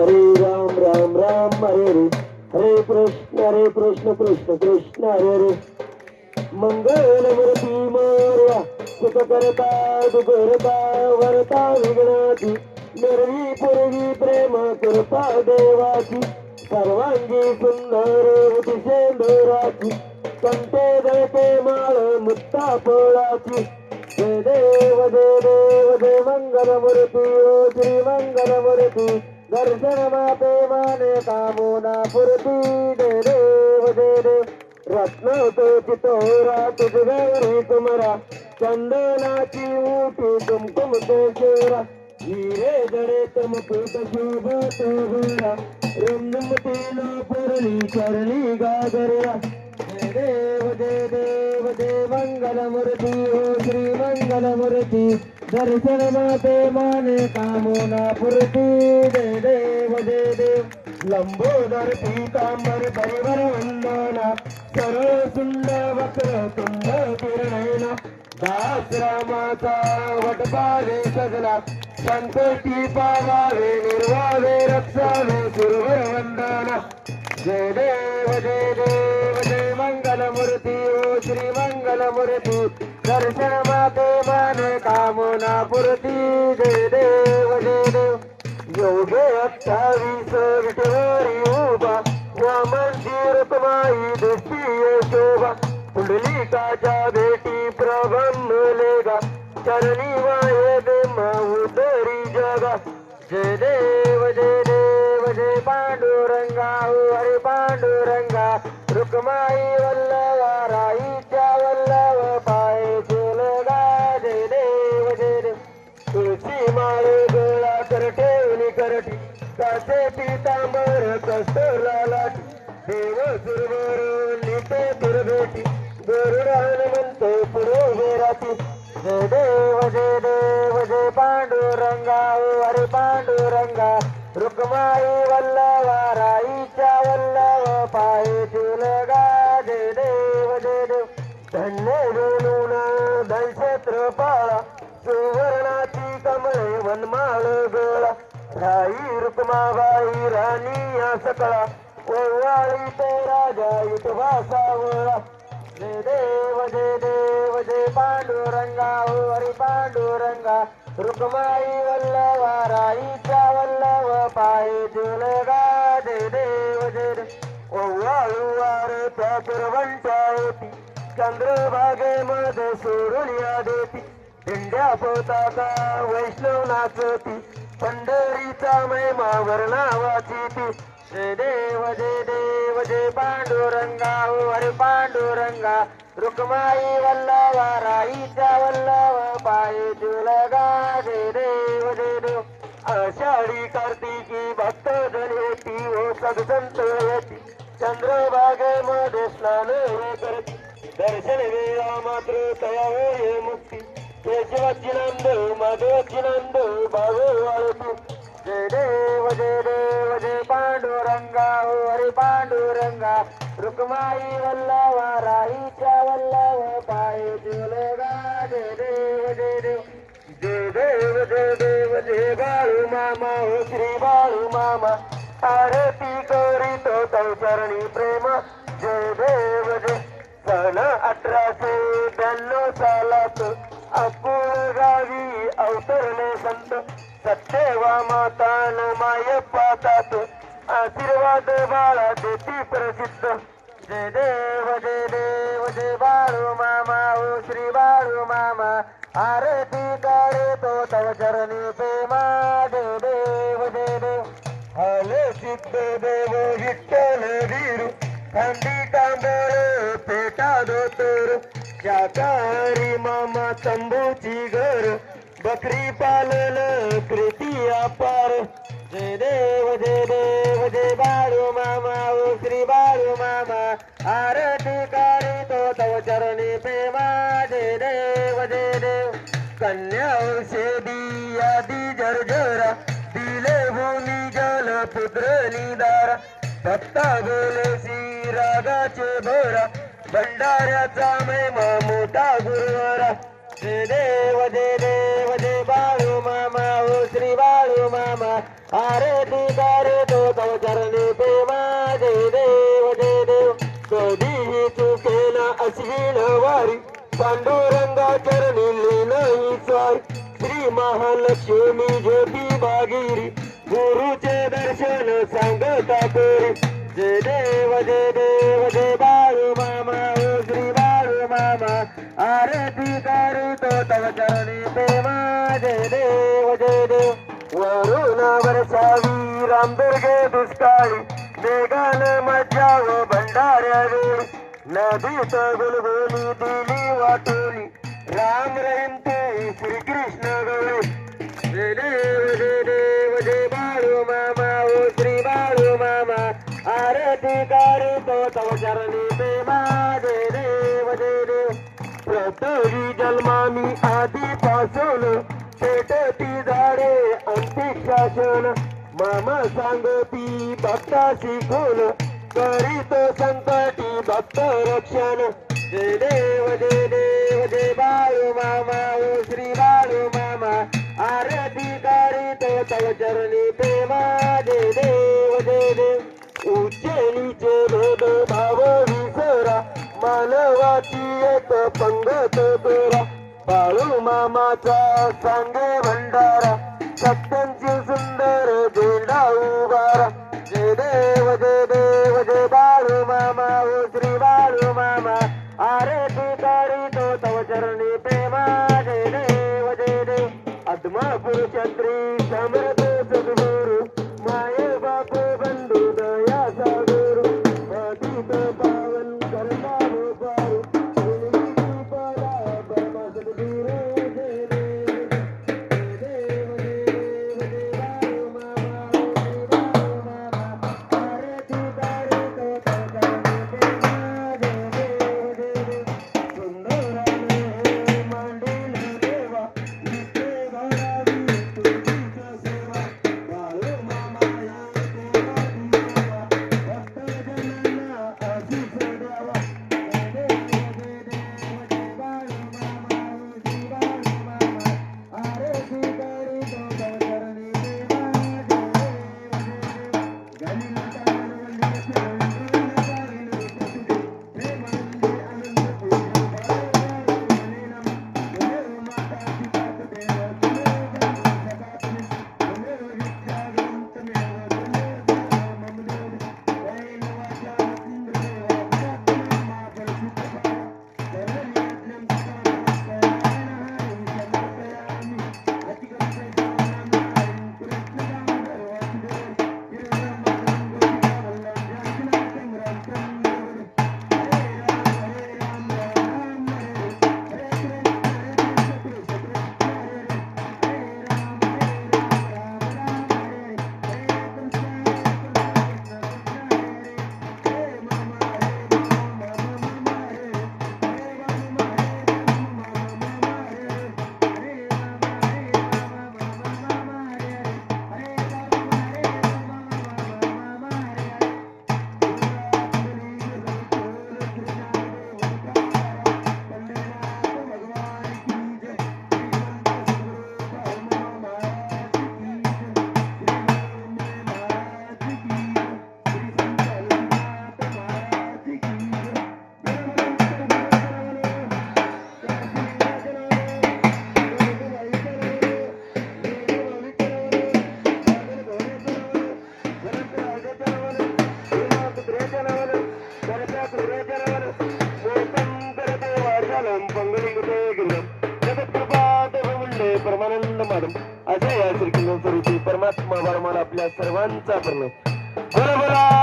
हरे राम राम राम हरे हरे हरे कृष्ण हरे कृष्ण कृष्ण कृष्ण हरे हरे मंगल मूर्ती मोर्या. सुख करता दुख करता वरता विघ्नाची. निर्वी पूर्वी प्रेम कृपा देवाची. सर्वांगी सुंदर सेंदुराची कंटे दळते माळ मुक्ता पोळाची. जय देव जय देव जय मंगल मूर्ती ओ श्री मंगल मूर्ती. दर्शन माते माने कामोना पुरती दे देव दे देव रत्न तो चितोरा तुझ गौरी तुमरा चंदनाची उठी कुमकुम तो शेरा हिरे जडे तमकुट शोभ तो गोरा रंगमतीला पुरली चरणी गागरा जय देव दे देव दे मंगल मूर्ती हो श्री मंगल मूर्ती दर्शन माते माने कामोना पुरती दे देव दे देव लंबोदर पीतांबर परिवर वंदना सरळ सुंद वक्र तुंड किरणैना दास रामाचा वटपावे सजला संकटी पावावे निर्वावे रक्षावे सुरवर वंदना जय देव जय देव जय मंगल मूर्ती ओ श्री मंगल मूर्ती दर्शन माते माने कामना पुरती जय देव जय देव. योगे अठ्ठावीस विठवरी उभा वामनची रुक्माई दिसती शोभा पुंडलिकाच्या भेटी प्रबंधलेगा चरणी असे पितांबर कस्तला लाटी देव सुरवर लिटे दुर्भेटी. गरुडान म्हणतो पुढे राती. जय देव जय देव जय पांडुरंगा ओ अरे पांडुरंगा. रुक्माई वल्लवा राईच्या वल्लव पाय राई रुक्माबाई राणी या सकळा ओवाळी ते राजा इतवा सावळा जय देव जय देव जय पांडुरंगा ओ हरी पांडुरंगा. रुक्माई वल्लवा राईच्या वल्लव पायी जुलगा जय देव जय देव ओवाळू वार त्या पुरवंटा होती चंद्रभागेमध्ये सोडून या देती. दिंड्या पोताचा वैष्णव नाचती. पंढरीचा महिमा वर्णावाची ती. जय देव जय देव जय पांडुरंगा हो अरे पांडुरंगा. रुक्माई वल्लवा राईचा वल्लव पायी जुलगा जय देव जय देव. आषाढी कार्तिकी भक्त जन येती हो ओ सदसंत येती. चंद्रभागेमध्ये स्नान हे करती. दर्शन वेळा मात्र तया वेळे मुक्त. केशवाची नंद माधवाची नंद भावे वाळती जय देव जय देव जय पांडुरंगा हो हरे पांडुरंगा रुक्माई वल्लवा राईच्या वल्लव पाये तुलगा जय देव जय देव जय देव जय देव जय बाळू मामा हो श्री बाळू अवतरले संत सत्यवा माता न माय पातात. आशीर्वाद बाळा देती प्रसिद्ध. जय देव जय देव जय बाळू मामा ओ श्री बाळू मामा. आरती काळे तो तव चरणी प्रेमा. जय देव जय देव. हले सिद्ध देव विठ्ठल वीरू. खांदी कांबळ पेटा दोतर. शाकाहारी मामा बकरी पालन प्रीती अपार. जय देव जय देव जय बाळू मामा ओ श्री बाळू मामा. आरती काळी तो तव चरणी प्रेमा. जय देव जय देव. कन्या औषधी यादी जर्जरा दिले भूमी जल पुत्र निदारा. भक्ता बोलसी रागाचे भरा. भंडाऱ्याचा महिमा मोठा गुरुवारा. जय देव जय देव. पांडुरंगा चरणी लीनही श्री महालक्ष्मी ज्योती बागिरी गुरुचे दर्शन सांगता कोरी. जय देव जय देव जय बाळू मामा ओ श्री बाळू मामा. आरती करीतो तव चरणी प्रेमा. जय देव जय देव. वरुणावर सावी रामदुर्गे दुष्काळी. मेघान मज्जा व भंडाऱ्या वेळी नदीत गुलगुली दिली वाटोली. राम रहीम ते श्रीकृष्ण गौरी. जय देव जय देव बाळू मामा ओ श्री बाळू मामा. आरती करीतो तव चरणी ते माझे देव जय देव. पृथ्वी जन्मामी आधीपासून पेटती झाडे अंतिम शासन मामा सांगती भक्ता शिकून करीतो संकटी भक्त रक्षण. जय देव जय देव. जय बाळू मामा ओ श्री बाळू मामा. आरती करीतो तव चरणी प्रेमा दे देव जय देव. उच्चे भेद भाव विसरा मानवाची एक पंगत करा. बाळू मामाचा सांगे भंडारा सत्यांची सुंदर झेंडा उभारा. जय देव. पंगलिंगते गिरगम जगत्कृपात भवंडे परमानंद माधम अजय या श्रीकृष्ण स्वरूपी परमात्मा बाळमाला आपल्या सर्वांचा करणं बरोबर